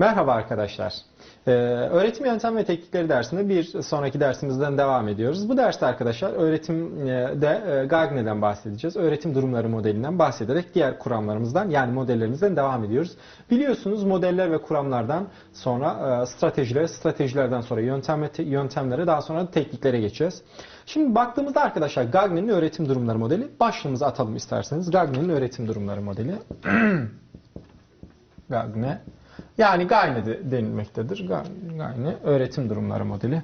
Merhaba arkadaşlar. Ee, öğretim yöntem ve teknikleri dersinde bir sonraki dersimizden devam ediyoruz. Bu derste arkadaşlar öğretimde e, Gagne'den bahsedeceğiz. Öğretim durumları modelinden bahsederek diğer kuramlarımızdan yani modellerimizden devam ediyoruz. Biliyorsunuz modeller ve kuramlardan sonra e, stratejiler, stratejilerden sonra yöntem ve te- yöntemlere daha sonra tekniklere geçeceğiz. Şimdi baktığımızda arkadaşlar Gagne'nin öğretim durumları modeli başlığımıza atalım isterseniz. Gagne'nin öğretim durumları modeli. Gagne. Yani Gagne de denilmektedir. Ga- Gagne öğretim durumları modeli.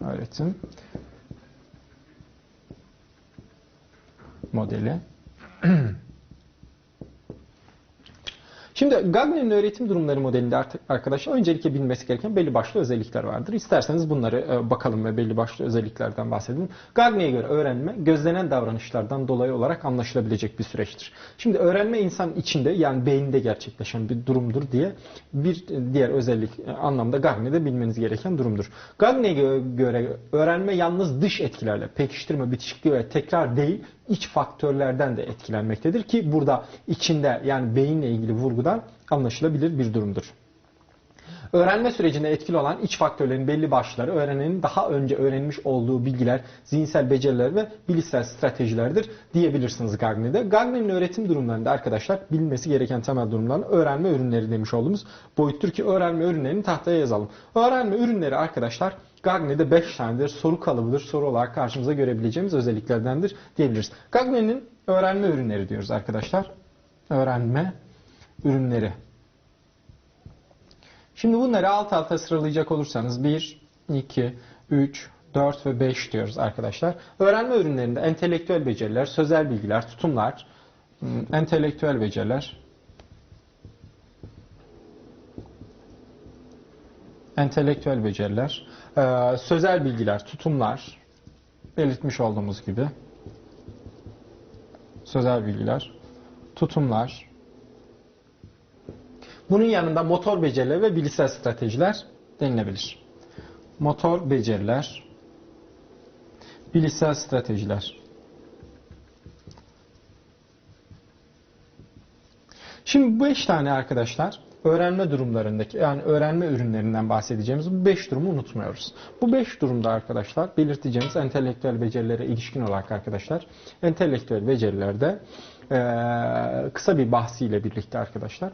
Öğretim modeli. Şimdi Gagne'nin öğretim durumları modelinde artık arkadaşlar öncelikle bilmesi gereken belli başlı özellikler vardır. İsterseniz bunları e, bakalım ve belli başlı özelliklerden bahsedelim. Gagne'ye göre öğrenme gözlenen davranışlardan dolayı olarak anlaşılabilecek bir süreçtir. Şimdi öğrenme insan içinde yani beyinde gerçekleşen bir durumdur diye bir diğer özellik e, anlamda Gagne'de bilmeniz gereken durumdur. Gagne'ye gö- göre öğrenme yalnız dış etkilerle pekiştirme, bitişikliği ve tekrar değil iç faktörlerden de etkilenmektedir ki burada içinde yani beyinle ilgili vurgudan anlaşılabilir bir durumdur. Öğrenme sürecinde etkili olan iç faktörlerin belli başları öğrenenin daha önce öğrenmiş olduğu bilgiler, zihinsel beceriler ve bilişsel stratejilerdir diyebilirsiniz Gagne'de. Gagne'nin öğretim durumlarında arkadaşlar bilmesi gereken temel durumların öğrenme ürünleri demiş olduğumuz boyuttur ki öğrenme ürünlerini tahtaya yazalım. Öğrenme ürünleri arkadaşlar Gagne'de 5 tanedir. Soru kalıbıdır. Soru olarak karşımıza görebileceğimiz özelliklerdendir diyebiliriz. Gagne'nin öğrenme ürünleri diyoruz arkadaşlar. Öğrenme ürünleri. Şimdi bunları alt alta sıralayacak olursanız 1, 2, 3, 4 ve 5 diyoruz arkadaşlar. Öğrenme ürünlerinde entelektüel beceriler, sözel bilgiler, tutumlar, hmm, entelektüel beceriler, entelektüel beceriler, sözel bilgiler, tutumlar, belirtmiş olduğumuz gibi, sözel bilgiler, tutumlar, bunun yanında motor beceriler ve bilişsel stratejiler denilebilir. Motor beceriler, bilişsel stratejiler. Şimdi bu 5 tane arkadaşlar öğrenme durumlarındaki yani öğrenme ürünlerinden bahsedeceğimiz bu 5 durumu unutmuyoruz. Bu 5 durumda arkadaşlar belirteceğimiz entelektüel becerilere ilişkin olarak arkadaşlar entelektüel becerilerde eee, kısa bir bahsiyle birlikte arkadaşlar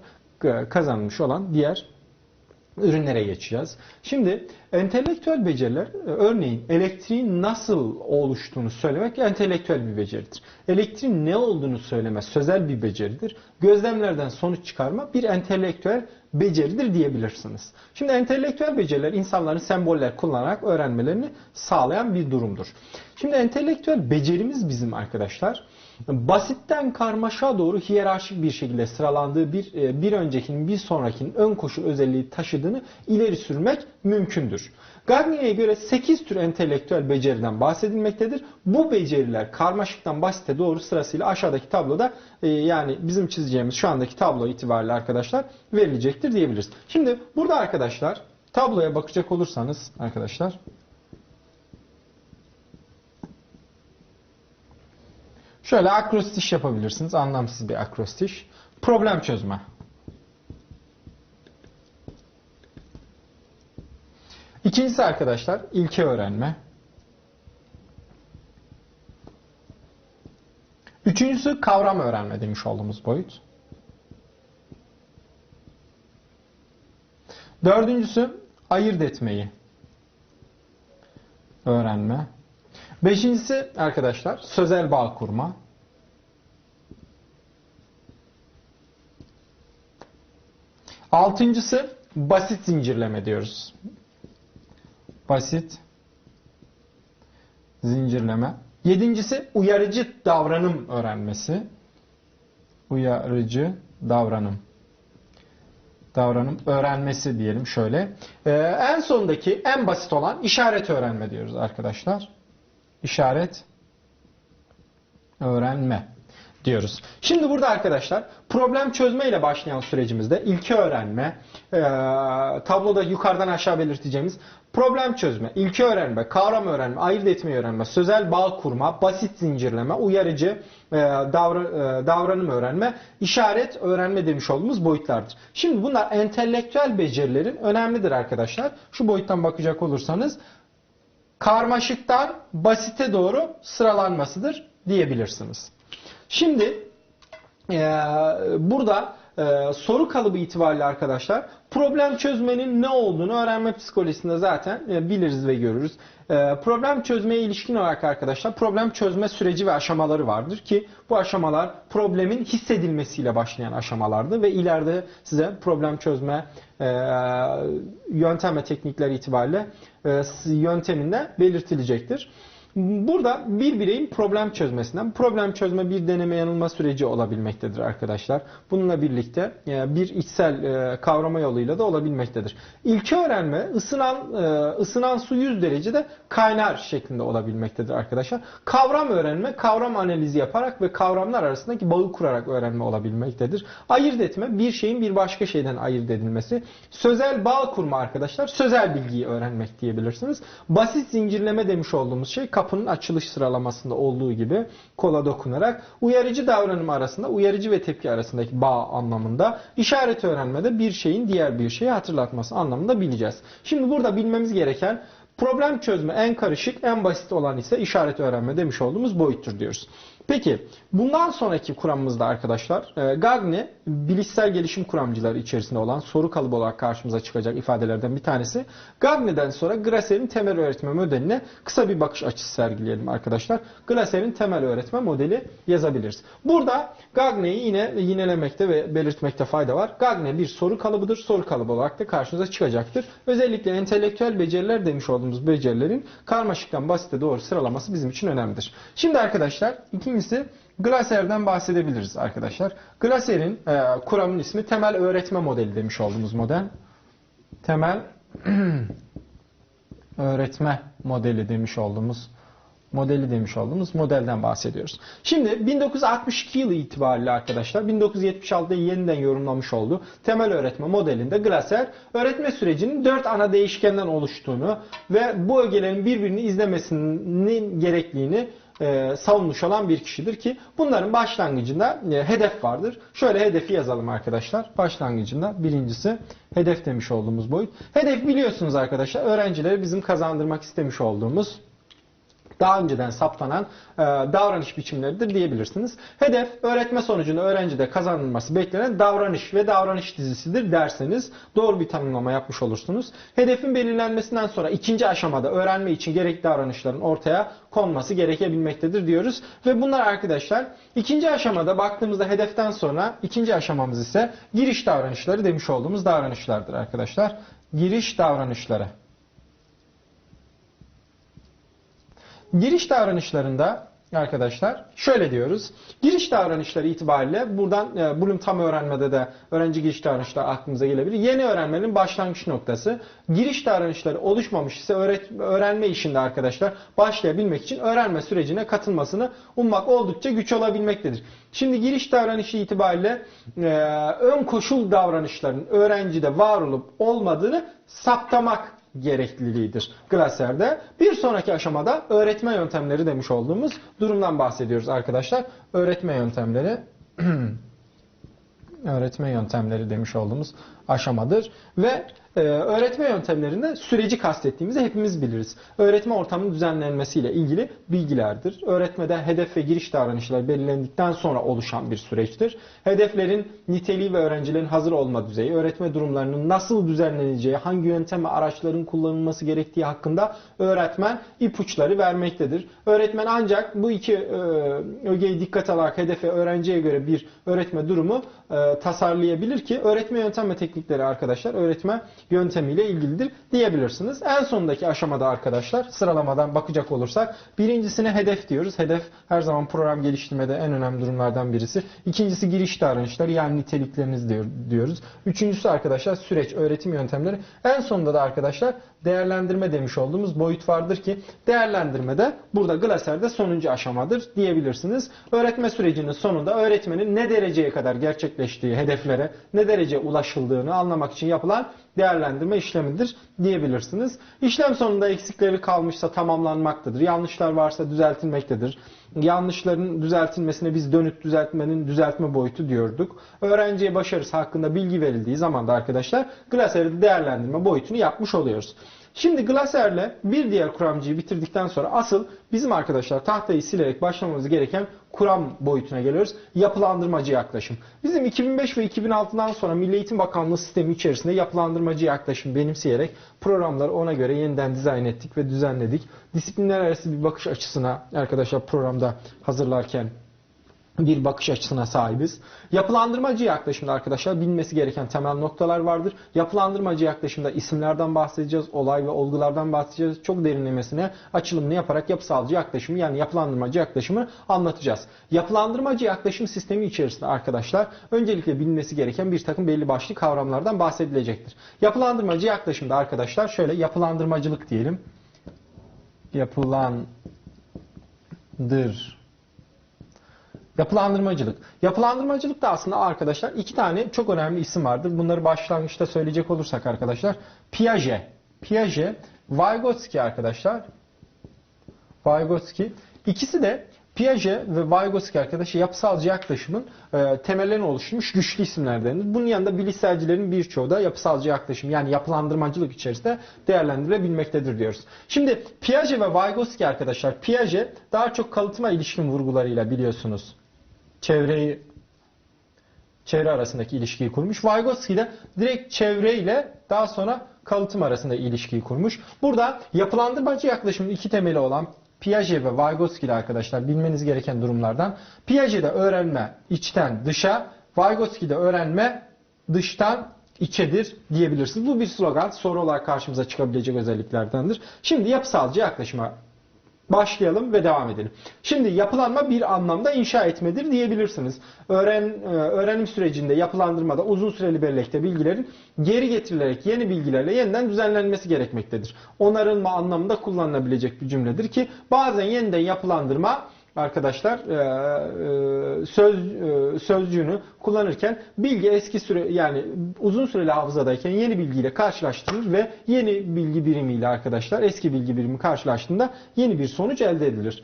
kazanmış olan diğer ürünlere geçeceğiz. Şimdi entelektüel beceriler e, örneğin elektriğin nasıl oluştuğunu söylemek entelektüel bir beceridir. Elektriğin ne olduğunu söyleme sözel bir beceridir. Gözlemlerden sonuç çıkarma bir entelektüel beceridir diyebilirsiniz. Şimdi entelektüel beceriler insanların semboller kullanarak öğrenmelerini sağlayan bir durumdur. Şimdi entelektüel becerimiz bizim arkadaşlar basitten karmaşa doğru hiyerarşik bir şekilde sıralandığı bir e, bir öncekinin bir sonrakinin ön koşul özelliği taşıdığını ileri sürmek mümkündür. Gagne'ye göre 8 tür entelektüel beceriden bahsedilmektedir. Bu beceriler karmaşıktan basite doğru sırasıyla aşağıdaki tabloda e, yani bizim çizeceğimiz şu andaki tablo itibariyle arkadaşlar verilecektir diyebiliriz. Şimdi burada arkadaşlar tabloya bakacak olursanız arkadaşlar Şöyle akrostiş yapabilirsiniz. Anlamsız bir akrostiş. Problem çözme. İkincisi arkadaşlar ilke öğrenme. Üçüncüsü kavram öğrenme demiş olduğumuz boyut. Dördüncüsü ayırt etmeyi öğrenme. Beşincisi arkadaşlar sözel bağ kurma. Altıncısı basit zincirleme diyoruz. Basit zincirleme. Yedincisi uyarıcı davranım öğrenmesi. Uyarıcı davranım. Davranım öğrenmesi diyelim şöyle. Ee, en sondaki en basit olan işaret öğrenme diyoruz arkadaşlar. İşaret öğrenme diyoruz. Şimdi burada arkadaşlar problem çözme ile başlayan sürecimizde ilke öğrenme, e, tabloda yukarıdan aşağı belirteceğimiz problem çözme, ilke öğrenme, kavram öğrenme, ayırt etmeyi öğrenme, sözel bağ kurma, basit zincirleme, uyarıcı e, davra- e, davranım öğrenme, işaret öğrenme demiş olduğumuz boyutlardır. Şimdi bunlar entelektüel becerilerin önemlidir arkadaşlar. Şu boyuttan bakacak olursanız karmaşıktan basite doğru sıralanmasıdır diyebilirsiniz. Şimdi e, burada e, soru kalıbı itibariyle arkadaşlar problem çözmenin ne olduğunu öğrenme psikolojisinde zaten e, biliriz ve görürüz. E, problem çözmeye ilişkin olarak arkadaşlar problem çözme süreci ve aşamaları vardır ki bu aşamalar problemin hissedilmesiyle başlayan aşamalardı ve ileride size problem çözme e, yöntem ve teknikler itibariyle e, yönteminde belirtilecektir. Burada bir bireyin problem çözmesinden, problem çözme bir deneme yanılma süreci olabilmektedir arkadaşlar. Bununla birlikte e, bir içsel e, kavrama yoluyla da olabilmektedir. İlke öğrenme ısınan e, ısınan su 100 derecede kaynar şeklinde olabilmektedir arkadaşlar. Kavram öğrenme, kavram analizi yaparak ve kavramlar arasındaki bağı kurarak öğrenme olabilmektedir. Ayırt etme, bir şeyin bir başka şeyden ayırt edilmesi. Sözel bağ kurma arkadaşlar, sözel bilgiyi öğrenmek diyebilirsiniz. Basit zincirleme demiş olduğumuz şey kapının açılış sıralamasında olduğu gibi kola dokunarak uyarıcı davranım arasında uyarıcı ve tepki arasındaki bağ anlamında işaret öğrenmede bir şeyin diğer bir şeyi hatırlatması anlamında bileceğiz. Şimdi burada bilmemiz gereken problem çözme en karışık en basit olan ise işaret öğrenme demiş olduğumuz boyuttur diyoruz. Peki bundan sonraki kuramımızda arkadaşlar e, Gagne bilişsel gelişim kuramcıları içerisinde olan soru kalıbı olarak karşımıza çıkacak ifadelerden bir tanesi. Gagne'den sonra Grasser'in temel öğretme modeline kısa bir bakış açısı sergileyelim arkadaşlar. Grasser'in temel öğretme modeli yazabiliriz. Burada Gagne'yi yine yinelemekte ve belirtmekte fayda var. Gagne bir soru kalıbıdır. Soru kalıbı olarak da karşınıza çıkacaktır. Özellikle entelektüel beceriler demiş olduğumuz becerilerin karmaşıktan basite doğru sıralaması bizim için önemlidir. Şimdi arkadaşlar ikinci İkincisi Glasser'den bahsedebiliriz arkadaşlar. Glasser'in e, kuramın ismi temel öğretme modeli demiş olduğumuz model. Temel öğretme modeli demiş olduğumuz modeli demiş olduğumuz modelden bahsediyoruz. Şimdi 1962 yılı itibariyle arkadaşlar 1976'da yeniden yorumlamış olduğu temel öğretme modelinde Glasser öğretme sürecinin 4 ana değişkenden oluştuğunu ve bu ögelerin birbirini izlemesinin gerekliğini e, savunmuş olan bir kişidir ki bunların başlangıcında e, hedef vardır. Şöyle hedefi yazalım arkadaşlar. Başlangıcında birincisi hedef demiş olduğumuz boyut. Hedef biliyorsunuz arkadaşlar öğrencileri bizim kazandırmak istemiş olduğumuz daha önceden saptanan e, davranış biçimleridir diyebilirsiniz. Hedef öğretme sonucunda öğrencide kazanılması beklenen davranış ve davranış dizisidir derseniz doğru bir tanımlama yapmış olursunuz. Hedefin belirlenmesinden sonra ikinci aşamada öğrenme için gerekli davranışların ortaya konması gerekebilmektedir diyoruz. Ve bunlar arkadaşlar ikinci aşamada baktığımızda hedeften sonra ikinci aşamamız ise giriş davranışları demiş olduğumuz davranışlardır arkadaşlar. Giriş davranışları. Giriş davranışlarında arkadaşlar şöyle diyoruz. Giriş davranışları itibariyle buradan e, Bloom tam öğrenmede de öğrenci giriş davranışları aklımıza gelebilir. Yeni öğrenmenin başlangıç noktası. Giriş davranışları oluşmamış ise öğret, öğrenme işinde arkadaşlar başlayabilmek için öğrenme sürecine katılmasını ummak oldukça güç olabilmektedir. Şimdi giriş davranışı itibariyle e, ön koşul davranışların öğrencide var olup olmadığını saptamak gerekliliğidir Glasser'de. Bir sonraki aşamada öğretme yöntemleri demiş olduğumuz durumdan bahsediyoruz arkadaşlar. Öğretme yöntemleri öğretme yöntemleri demiş olduğumuz aşamadır ve e, öğretme yöntemlerinde süreci kastettiğimizi hepimiz biliriz. Öğretme ortamının düzenlenmesiyle ilgili bilgilerdir. Öğretmede hedef ve giriş davranışları belirlendikten sonra oluşan bir süreçtir. Hedeflerin niteliği ve öğrencilerin hazır olma düzeyi, öğretme durumlarının nasıl düzenleneceği, hangi yöntem ve araçların kullanılması gerektiği hakkında öğretmen ipuçları vermektedir. Öğretmen ancak bu iki e, ögeyi dikkat alarak hedefe öğrenciye göre bir öğretme durumu e, tasarlayabilir ki öğretme yöntem ve teknik teknikleri arkadaşlar öğretme yöntemiyle ilgilidir diyebilirsiniz. En sondaki aşamada arkadaşlar sıralamadan bakacak olursak birincisine hedef diyoruz. Hedef her zaman program geliştirmede en önemli durumlardan birisi. İkincisi giriş davranışları yani nitelikleriniz diyor, diyoruz. Üçüncüsü arkadaşlar süreç, öğretim yöntemleri. En sonunda da arkadaşlar değerlendirme demiş olduğumuz boyut vardır ki değerlendirmede burada Glaser'de sonuncu aşamadır diyebilirsiniz. Öğretme sürecinin sonunda öğretmenin ne dereceye kadar gerçekleştiği hedeflere ne derece ulaşıldığını anlamak için yapılan değerlendirme işlemidir diyebilirsiniz. İşlem sonunda eksikleri kalmışsa tamamlanmaktadır. Yanlışlar varsa düzeltilmektedir. Yanlışların düzeltilmesine biz dönüt düzeltmenin düzeltme boyutu diyorduk. Öğrenciye başarısı hakkında bilgi verildiği zaman da arkadaşlar Glaser'de değerlendirme boyutunu yapmış oluyoruz. Şimdi Glaser'le bir diğer kuramcıyı bitirdikten sonra asıl bizim arkadaşlar tahtayı silerek başlamamız gereken kuram boyutuna geliyoruz. Yapılandırmacı yaklaşım. Bizim 2005 ve 2006'dan sonra Milli Eğitim Bakanlığı sistemi içerisinde yapılandırmacı yaklaşım benimseyerek programları ona göre yeniden dizayn ettik ve düzenledik. Disiplinler arası bir bakış açısına arkadaşlar programda hazırlarken bir bakış açısına sahibiz. Yapılandırmacı yaklaşımda arkadaşlar bilmesi gereken temel noktalar vardır. Yapılandırmacı yaklaşımda isimlerden bahsedeceğiz, olay ve olgulardan bahsedeceğiz. Çok derinlemesine açılımını yaparak yapısalcı yaklaşımı yani yapılandırmacı yaklaşımı anlatacağız. Yapılandırmacı yaklaşım sistemi içerisinde arkadaşlar öncelikle bilinmesi gereken bir takım belli başlı kavramlardan bahsedilecektir. Yapılandırmacı yaklaşımda arkadaşlar şöyle yapılandırmacılık diyelim. Yapılandır Yapılandırmacılık. Yapılandırmacılık da aslında arkadaşlar iki tane çok önemli isim vardır. Bunları başlangıçta söyleyecek olursak arkadaşlar. Piaget. Piaget, Vygotsky arkadaşlar. Vygotsky. İkisi de Piaget ve Vygotsky arkadaşlar yapısalcı yaklaşımın e, temellerini oluşturmuş güçlü isimlerdendir. Bunun yanında bilişselcilerin birçoğu da yapısalcı yaklaşım yani yapılandırmacılık içerisinde değerlendirilebilmektedir diyoruz. Şimdi Piaget ve Vygotsky arkadaşlar Piaget daha çok kalıtıma ilişkin vurgularıyla biliyorsunuz çevreyi çevre arasındaki ilişkiyi kurmuş. Vygotsky de direkt çevre ile daha sonra kalıtım arasında ilişkiyi kurmuş. Burada yapılandırmacı yaklaşımın iki temeli olan Piaget ve Vygotsky ile arkadaşlar bilmeniz gereken durumlardan. Piaget'de öğrenme içten dışa, Vygotsky'de öğrenme dıştan içedir diyebilirsiniz. Bu bir slogan. Soru olarak karşımıza çıkabilecek özelliklerdendir. Şimdi yapısalcı yaklaşıma başlayalım ve devam edelim. Şimdi yapılanma bir anlamda inşa etmedir diyebilirsiniz. Öğren, e, öğrenim sürecinde yapılandırmada uzun süreli bellekte bilgilerin geri getirilerek yeni bilgilerle yeniden düzenlenmesi gerekmektedir. Onarılma anlamında kullanılabilecek bir cümledir ki bazen yeniden yapılandırma arkadaşlar e, e, söz e, sözcüğünü kullanırken bilgi eski süre yani uzun süreli hafızadayken yeni bilgiyle karşılaştırılır ve yeni bilgi birimiyle arkadaşlar eski bilgi birimi karşılaştığında yeni bir sonuç elde edilir.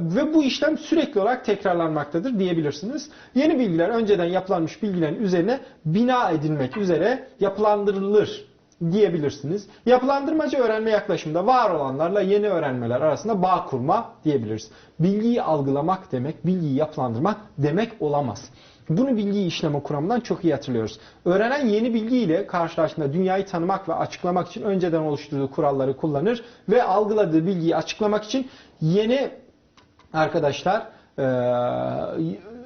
Ve bu işlem sürekli olarak tekrarlanmaktadır diyebilirsiniz. Yeni bilgiler önceden yapılanmış bilgilerin üzerine bina edilmek üzere yapılandırılır diyebilirsiniz. Yapılandırmacı öğrenme yaklaşımında var olanlarla yeni öğrenmeler arasında bağ kurma diyebiliriz. Bilgiyi algılamak demek, bilgiyi yapılandırmak demek olamaz. Bunu bilgiyi işleme kuramından çok iyi hatırlıyoruz. Öğrenen yeni bilgiyle karşılaştığında dünyayı tanımak ve açıklamak için önceden oluşturduğu kuralları kullanır ve algıladığı bilgiyi açıklamak için yeni arkadaşlar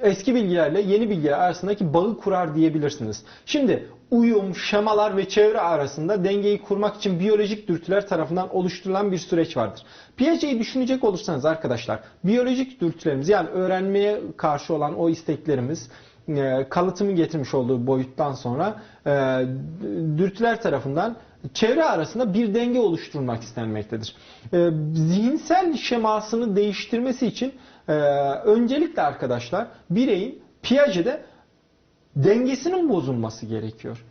eski bilgilerle yeni bilgiler arasındaki bağı kurar diyebilirsiniz. Şimdi uyum, şemalar ve çevre arasında dengeyi kurmak için biyolojik dürtüler tarafından oluşturulan bir süreç vardır. Piaget'i düşünecek olursanız arkadaşlar, biyolojik dürtülerimiz yani öğrenmeye karşı olan o isteklerimiz, e, kalıtımın getirmiş olduğu boyuttan sonra e, dürtüler tarafından çevre arasında bir denge oluşturulmak istenmektedir. E, zihinsel şemasını değiştirmesi için öncelikle arkadaşlar bireyin Piaget'de dengesinin bozulması gerekiyor.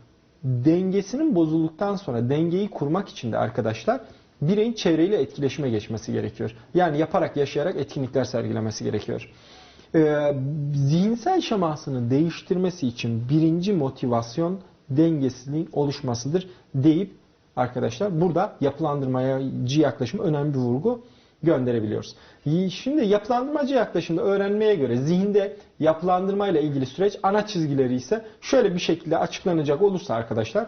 Dengesinin bozulduktan sonra dengeyi kurmak için de arkadaşlar bireyin çevreyle etkileşime geçmesi gerekiyor. Yani yaparak, yaşayarak etkinlikler sergilemesi gerekiyor. Ee, zihinsel şemasını değiştirmesi için birinci motivasyon dengesinin oluşmasıdır deyip arkadaşlar burada yapılandırmacı yaklaşım önemli bir vurgu gönderebiliyoruz. Şimdi yapılandırmacı yaklaşımda öğrenmeye göre zihinde yapılandırma ile ilgili süreç ana çizgileri ise şöyle bir şekilde açıklanacak olursa arkadaşlar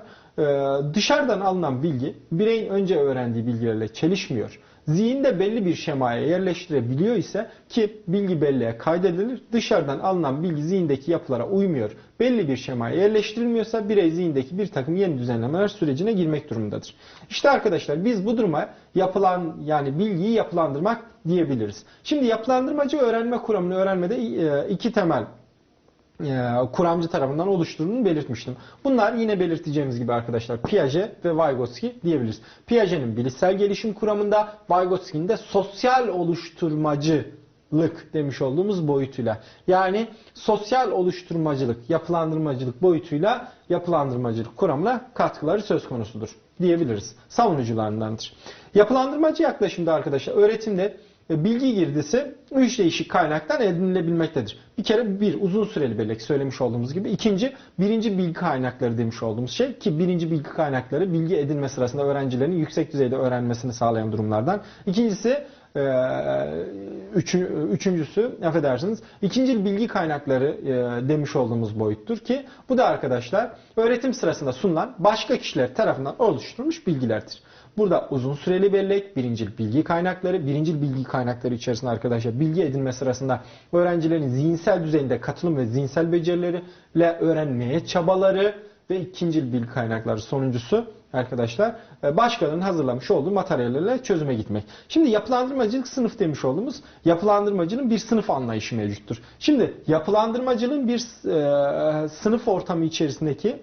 dışarıdan alınan bilgi bireyin önce öğrendiği bilgilerle çelişmiyor. Zihinde belli bir şemaya yerleştirebiliyor ise ki bilgi belleğe kaydedilir. Dışarıdan alınan bilgi zihindeki yapılara uymuyor. Belli bir şemaya yerleştirilmiyorsa birey zihindeki bir takım yeni düzenlemeler sürecine girmek durumundadır. İşte arkadaşlar biz bu duruma yapılan yani bilgiyi yapılandırmak diyebiliriz. Şimdi yapılandırmacı öğrenme kuramını öğrenmede e, iki temel kuramcı tarafından oluşturduğunu belirtmiştim. Bunlar yine belirteceğimiz gibi arkadaşlar Piaget ve Vygotsky diyebiliriz. Piaget'in bilişsel gelişim kuramında, Vygotsky'nin de sosyal oluşturmacılık demiş olduğumuz boyutuyla. Yani sosyal oluşturmacılık, yapılandırmacılık boyutuyla yapılandırmacılık kuramına katkıları söz konusudur diyebiliriz. Savunucularındandır. Yapılandırmacı yaklaşımda arkadaşlar öğretimde bilgi girdisi üç değişik kaynaktan edinilebilmektedir. Bir kere bir uzun süreli bellek söylemiş olduğumuz gibi. ikinci birinci bilgi kaynakları demiş olduğumuz şey ki birinci bilgi kaynakları bilgi edinme sırasında öğrencilerin yüksek düzeyde öğrenmesini sağlayan durumlardan. İkincisi e, üçü, üçüncüsü affedersiniz ikinci bilgi kaynakları e, demiş olduğumuz boyuttur ki bu da arkadaşlar öğretim sırasında sunulan başka kişiler tarafından oluşturulmuş bilgilerdir. Burada uzun süreli bellek, birincil bilgi kaynakları, birincil bilgi kaynakları içerisinde arkadaşlar bilgi edinme sırasında öğrencilerin zihinsel düzeyinde katılım ve zihinsel becerileriyle öğrenmeye çabaları ve ikincil bilgi kaynakları sonuncusu arkadaşlar e, başkalarının hazırlamış olduğu materyallerle çözüme gitmek. Şimdi yapılandırmacılık sınıf demiş olduğumuz yapılandırmacının bir sınıf anlayışı mevcuttur. Şimdi yapılandırmacılığın bir e, sınıf ortamı içerisindeki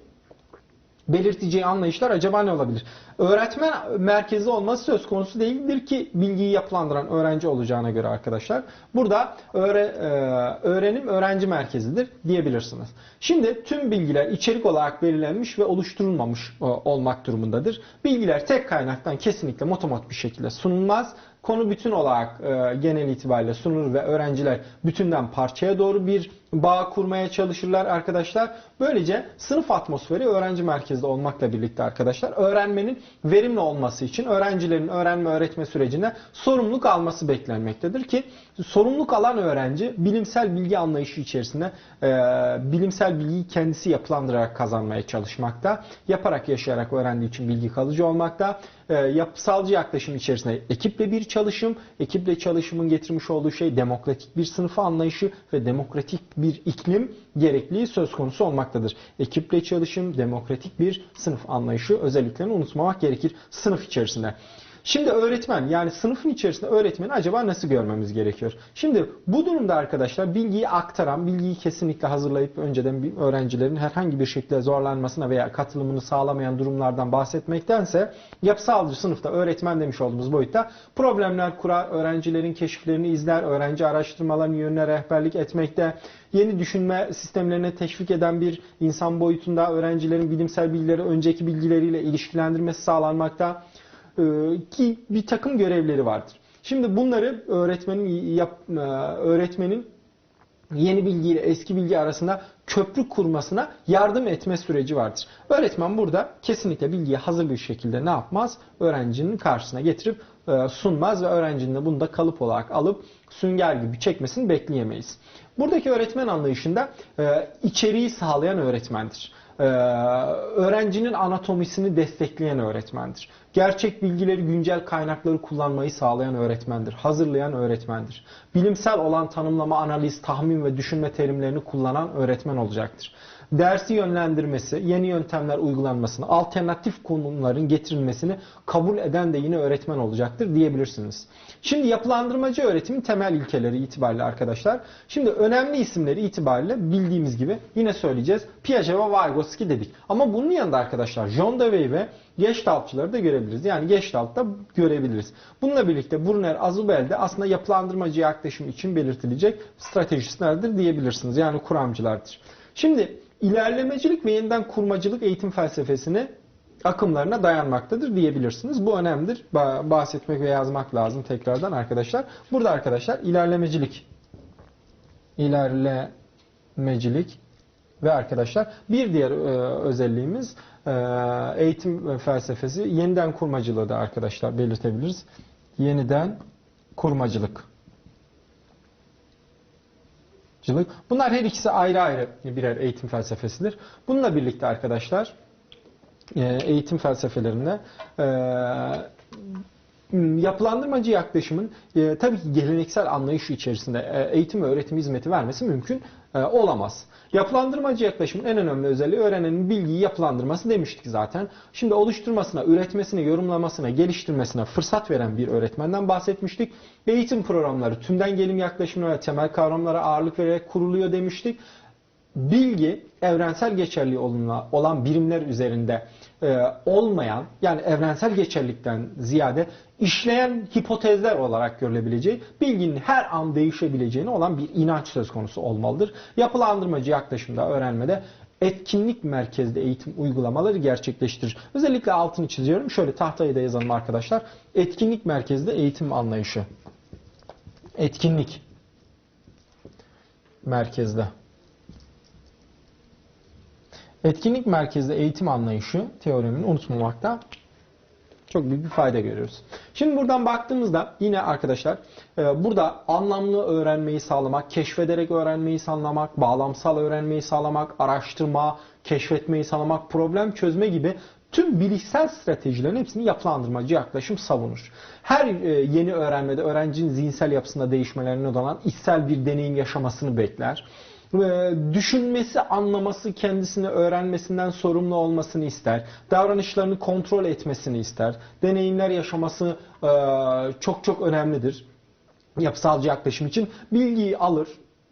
belirteceği anlayışlar acaba ne olabilir? Öğretmen merkezi olması söz konusu değildir ki bilgiyi yapılandıran öğrenci olacağına göre arkadaşlar. Burada öğre, e, öğrenim öğrenci merkezidir diyebilirsiniz. Şimdi tüm bilgiler içerik olarak belirlenmiş ve oluşturulmamış e, olmak durumundadır. Bilgiler tek kaynaktan kesinlikle motomot bir şekilde sunulmaz. Konu bütün olarak e, genel itibariyle sunulur ve öğrenciler bütünden parçaya doğru bir bağ kurmaya çalışırlar arkadaşlar. Böylece sınıf atmosferi öğrenci merkezde olmakla birlikte arkadaşlar öğrenmenin verimli olması için öğrencilerin öğrenme öğretme sürecinde sorumluluk alması beklenmektedir ki sorumluluk alan öğrenci bilimsel bilgi anlayışı içerisinde e, bilimsel bilgiyi kendisi yapılandırarak kazanmaya çalışmakta. Yaparak yaşayarak öğrendiği için bilgi kalıcı olmakta. E, yapısalcı yaklaşım içerisinde ekiple bir çalışım, ekiple çalışımın getirmiş olduğu şey demokratik bir sınıf anlayışı ve demokratik bir iklim gerekliliği söz konusu olmaktadır. Ekiple çalışım, demokratik bir sınıf anlayışı özelliklerini unutmamak gerekir sınıf içerisinde. Şimdi öğretmen yani sınıfın içerisinde öğretmeni acaba nasıl görmemiz gerekiyor? Şimdi bu durumda arkadaşlar bilgiyi aktaran, bilgiyi kesinlikle hazırlayıp önceden öğrencilerin herhangi bir şekilde zorlanmasına veya katılımını sağlamayan durumlardan bahsetmektense yapısalcı sınıfta öğretmen demiş olduğumuz boyutta problemler kurar, öğrencilerin keşiflerini izler, öğrenci araştırmalarının yönüne rehberlik etmekte, yeni düşünme sistemlerine teşvik eden bir insan boyutunda öğrencilerin bilimsel bilgileri önceki bilgileriyle ilişkilendirmesi sağlanmakta e, ki bir takım görevleri vardır. Şimdi bunları öğretmenin yap, e, öğretmenin yeni bilgi ile eski bilgi arasında köprü kurmasına yardım etme süreci vardır. Öğretmen burada kesinlikle bilgiyi hazır bir şekilde ne yapmaz? Öğrencinin karşısına getirip e, sunmaz ve öğrencinin de bunu da kalıp olarak alıp sünger gibi çekmesini bekleyemeyiz. Buradaki öğretmen anlayışında içeriği sağlayan öğretmendir. Öğrencinin anatomisini destekleyen öğretmendir. Gerçek bilgileri, güncel kaynakları kullanmayı sağlayan öğretmendir. Hazırlayan öğretmendir. Bilimsel olan tanımlama, analiz, tahmin ve düşünme terimlerini kullanan öğretmen olacaktır. Dersi yönlendirmesi, yeni yöntemler uygulanmasını, alternatif konuların getirilmesini kabul eden de yine öğretmen olacaktır diyebilirsiniz. Şimdi yapılandırmacı öğretimin temel ilkeleri itibariyle arkadaşlar. Şimdi önemli isimleri itibariyle bildiğimiz gibi yine söyleyeceğiz. Piaget ve Vygotsky dedik. Ama bunun yanında arkadaşlar John Dewey ve Gestaltçıları da görebiliriz. Yani Gestalt'ta görebiliriz. Bununla birlikte Brunner Azubel de aslında yapılandırmacı yaklaşım için belirtilecek stratejistlerdir diyebilirsiniz. Yani kuramcılardır. Şimdi ilerlemecilik ve yeniden kurmacılık eğitim felsefesini akımlarına dayanmaktadır diyebilirsiniz. Bu önemlidir. Bahsetmek ve yazmak lazım tekrardan arkadaşlar. Burada arkadaşlar ilerlemecilik ilerlemecilik ve arkadaşlar bir diğer e, özelliğimiz e, eğitim felsefesi yeniden kurmacılığı da arkadaşlar belirtebiliriz. Yeniden kurmacılık. Bunlar her ikisi ayrı ayrı birer eğitim felsefesidir. Bununla birlikte arkadaşlar e, eğitim felsefelerinde e, yapılandırmacı yaklaşımın e, tabii ki geleneksel anlayış içerisinde eğitim ve öğretim hizmeti vermesi mümkün olamaz. Yapılandırmacı yaklaşımın en önemli özelliği öğrenenin bilgiyi yapılandırması demiştik zaten. Şimdi oluşturmasına, üretmesine, yorumlamasına, geliştirmesine fırsat veren bir öğretmenden bahsetmiştik. Eğitim programları tümden gelim yaklaşımına ve temel kavramlara ağırlık vererek kuruluyor demiştik bilgi evrensel geçerli olan birimler üzerinde olmayan yani evrensel geçerlikten ziyade işleyen hipotezler olarak görülebileceği, bilginin her an değişebileceğine olan bir inanç söz konusu olmalıdır. Yapılandırmacı yaklaşımda öğrenmede etkinlik merkezli eğitim uygulamaları gerçekleştirir. Özellikle altını çiziyorum. Şöyle tahtayı da yazalım arkadaşlar. Etkinlik merkezli eğitim anlayışı. Etkinlik merkezde. Etkinlik merkezli eğitim anlayışı teoremini unutmamakta çok büyük bir fayda görüyoruz. Şimdi buradan baktığımızda yine arkadaşlar e, burada anlamlı öğrenmeyi sağlamak, keşfederek öğrenmeyi sağlamak, bağlamsal öğrenmeyi sağlamak, araştırma, keşfetmeyi sağlamak, problem çözme gibi tüm bilişsel stratejilerin hepsini yapılandırmacı yaklaşım savunur. Her e, yeni öğrenmede öğrencinin zihinsel yapısında değişmelerine olan içsel bir deneyim yaşamasını bekler düşünmesi, anlaması, kendisini öğrenmesinden sorumlu olmasını ister. Davranışlarını kontrol etmesini ister. Deneyimler yaşaması e, çok çok önemlidir. Yapısalcı yaklaşım için bilgiyi alır,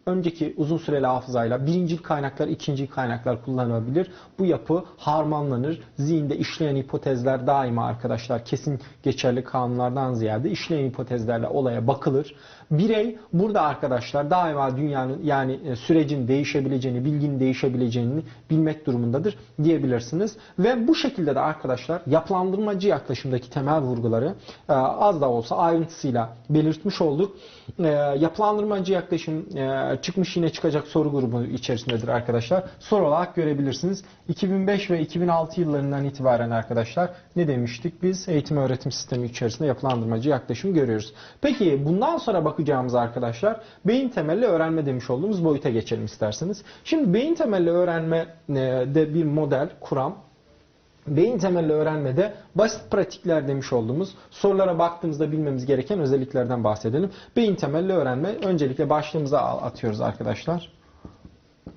önceki uzun süreli hafızayla birincil kaynaklar, ikincil kaynaklar kullanılabilir. Bu yapı harmanlanır. Zihinde işleyen hipotezler daima arkadaşlar kesin geçerli kanunlardan ziyade işleyen hipotezlerle olaya bakılır. Birey burada arkadaşlar daima dünyanın yani e, sürecin değişebileceğini, bilginin değişebileceğini bilmek durumundadır diyebilirsiniz. Ve bu şekilde de arkadaşlar yapılandırmacı yaklaşımdaki temel vurguları e, az da olsa ayrıntısıyla belirtmiş olduk. E, yapılandırmacı yaklaşım çıkmış yine çıkacak soru grubu içerisindedir arkadaşlar. Soru olarak görebilirsiniz. 2005 ve 2006 yıllarından itibaren arkadaşlar ne demiştik? Biz eğitim öğretim sistemi içerisinde yapılandırmacı yaklaşım görüyoruz. Peki bundan sonra bakacağımız arkadaşlar beyin temelli öğrenme demiş olduğumuz boyuta geçelim isterseniz. Şimdi beyin temelli öğrenme de bir model, kuram Beyin temelli öğrenmede basit pratikler demiş olduğumuz sorulara baktığımızda bilmemiz gereken özelliklerden bahsedelim. Beyin temelli öğrenme öncelikle başlığımıza atıyoruz arkadaşlar.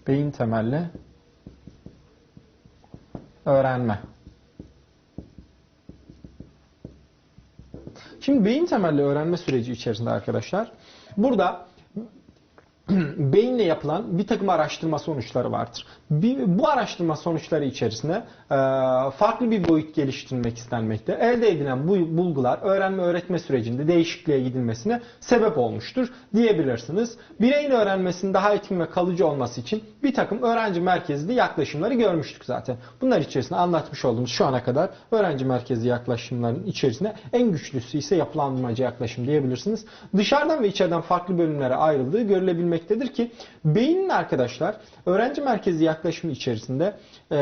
Beyin temelli öğrenme. Şimdi beyin temelli öğrenme süreci içerisinde arkadaşlar burada beyinle yapılan bir takım araştırma sonuçları vardır. Bu araştırma sonuçları içerisinde e, farklı bir boyut geliştirilmek istenmekte. Elde edilen bu bulgular öğrenme öğretme sürecinde değişikliğe gidilmesine sebep olmuştur diyebilirsiniz. Bireyin öğrenmesinin daha etkin ve kalıcı olması için bir takım öğrenci merkezli yaklaşımları görmüştük zaten. Bunlar içerisinde anlatmış olduğumuz şu ana kadar öğrenci merkezli yaklaşımların içerisinde en güçlüsü ise yapılandırmacı yaklaşım diyebilirsiniz. Dışarıdan ve içeriden farklı bölümlere ayrıldığı görülebilmektedir ki beynin arkadaşlar öğrenci merkezli yaklaşım içerisinde e,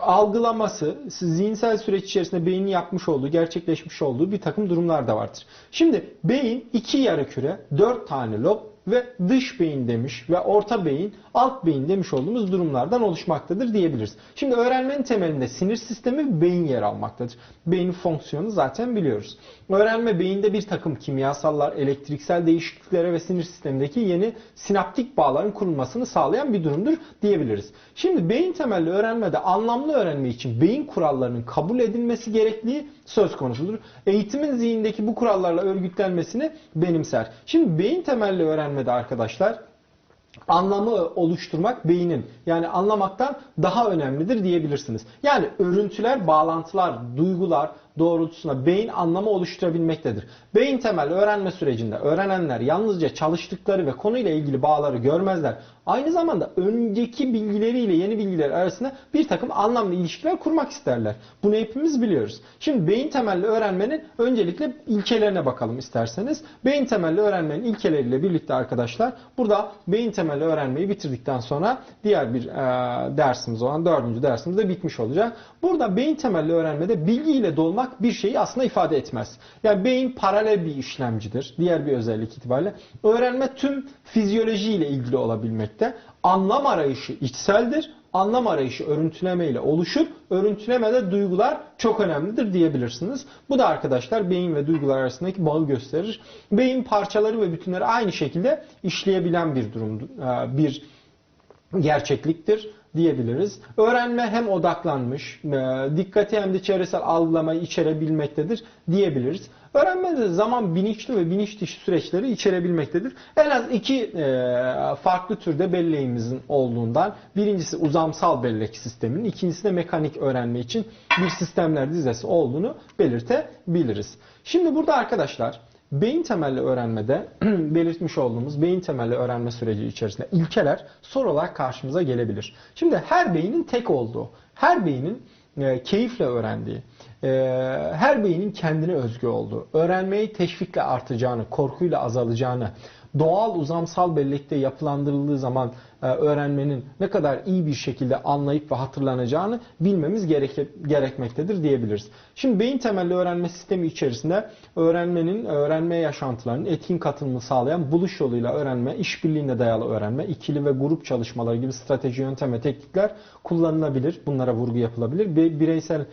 algılaması, zihinsel süreç içerisinde beynin yapmış olduğu, gerçekleşmiş olduğu bir takım durumlar da vardır. Şimdi beyin iki yarı küre, dört tane lob ve dış beyin demiş ve orta beyin, alt beyin demiş olduğumuz durumlardan oluşmaktadır diyebiliriz. Şimdi öğrenmenin temelinde sinir sistemi beyin yer almaktadır. Beynin fonksiyonu zaten biliyoruz. Öğrenme beyinde bir takım kimyasallar, elektriksel değişikliklere ve sinir sistemindeki yeni sinaptik bağların kurulmasını sağlayan bir durumdur diyebiliriz. Şimdi beyin temelli öğrenmede anlamlı öğrenme için beyin kurallarının kabul edilmesi gerektiği söz konusudur. Eğitimin zihindeki bu kurallarla örgütlenmesini benimser. Şimdi beyin temelli öğrenmede arkadaşlar anlamı oluşturmak beynin yani anlamaktan daha önemlidir diyebilirsiniz. Yani örüntüler, bağlantılar, duygular, doğrultusunda beyin anlamı oluşturabilmektedir. Beyin temelli öğrenme sürecinde öğrenenler yalnızca çalıştıkları ve konuyla ilgili bağları görmezler. Aynı zamanda önceki bilgileriyle yeni bilgiler arasında bir takım anlamlı ilişkiler kurmak isterler. Bunu hepimiz biliyoruz. Şimdi beyin temelli öğrenmenin öncelikle ilkelerine bakalım isterseniz. Beyin temelli öğrenmenin ilkeleriyle birlikte arkadaşlar burada beyin temelli öğrenmeyi bitirdikten sonra diğer bir e, dersimiz olan dördüncü dersimiz de bitmiş olacak. Burada beyin temelli öğrenmede bilgiyle dolmak olmak bir şeyi aslında ifade etmez. Yani beyin paralel bir işlemcidir. Diğer bir özellik itibariyle. Öğrenme tüm fizyoloji ile ilgili olabilmekte. Anlam arayışı içseldir anlam arayışı örüntüleme ile oluşur. Örüntülemede duygular çok önemlidir diyebilirsiniz. Bu da arkadaşlar beyin ve duygular arasındaki bağı gösterir. Beyin parçaları ve bütünleri aynı şekilde işleyebilen bir durum, e, bir gerçekliktir diyebiliriz. Öğrenme hem odaklanmış, e, dikkati hem de çevresel algılamayı içerebilmektedir diyebiliriz. Öğrenme de zaman bilinçli ve bilinç dışı süreçleri içerebilmektedir. En az iki e, farklı türde belleğimizin olduğundan birincisi uzamsal bellek sisteminin, ikincisi de mekanik öğrenme için bir sistemler dizesi olduğunu belirtebiliriz. Şimdi burada arkadaşlar Beyin temelli öğrenmede belirtmiş olduğumuz beyin temelli öğrenme süreci içerisinde ilkeler soru olarak karşımıza gelebilir. Şimdi her beynin tek olduğu, her beynin e, keyifle öğrendiği, e, her beynin kendine özgü olduğu, öğrenmeyi teşvikle artacağını, korkuyla azalacağını, doğal uzamsal bellekte yapılandırıldığı zaman e, öğrenmenin ne kadar iyi bir şekilde anlayıp ve hatırlanacağını bilmemiz gereke, gerekmektedir diyebiliriz. Şimdi beyin temelli öğrenme sistemi içerisinde öğrenmenin, öğrenme yaşantılarının etkin katılımını sağlayan buluş yoluyla öğrenme, işbirliğine dayalı öğrenme, ikili ve grup çalışmaları gibi strateji, yöntem ve teknikler kullanılabilir. Bunlara vurgu yapılabilir. Bireysel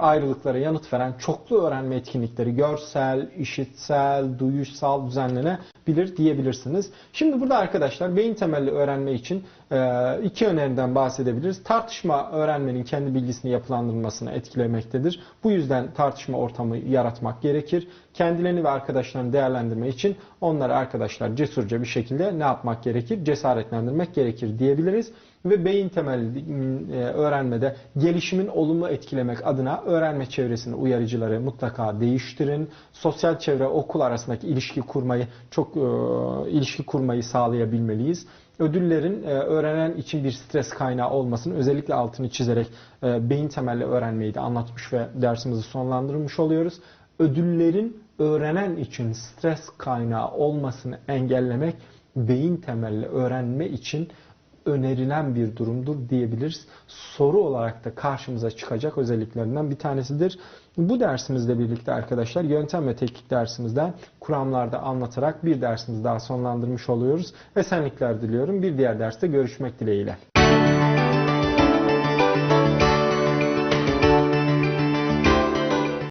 ayrılıklara yanıt veren çoklu öğrenme etkinlikleri görsel, işitsel, duyuşsal düzenlenebilir diyebilirsiniz. Şimdi burada arkadaşlar beyin temelli öğrenme için iki öneriden bahsedebiliriz. Tartışma öğrenmenin kendi bilgisini yapılandırmasını etkilemektedir. Bu yüzden tartışma ortamı yaratmak gerekir. Kendilerini ve arkadaşlarını değerlendirme için onları arkadaşlar cesurca bir şekilde ne yapmak gerekir? Cesaretlendirmek gerekir diyebiliriz ve beyin temelli öğrenmede gelişimin olumlu etkilemek adına öğrenme çevresini uyarıcıları mutlaka değiştirin. Sosyal çevre okul arasındaki ilişki kurmayı çok e, ilişki kurmayı sağlayabilmeliyiz. Ödüllerin e, öğrenen için bir stres kaynağı olmasını özellikle altını çizerek e, beyin temelli öğrenmeyi de anlatmış ve dersimizi sonlandırmış oluyoruz. Ödüllerin öğrenen için stres kaynağı olmasını engellemek beyin temelli öğrenme için önerilen bir durumdur diyebiliriz. Soru olarak da karşımıza çıkacak özelliklerinden bir tanesidir. Bu dersimizle birlikte arkadaşlar yöntem ve teknik dersimizden kuramlarda anlatarak bir dersimizi daha sonlandırmış oluyoruz. Esenlikler diliyorum. Bir diğer derste görüşmek dileğiyle.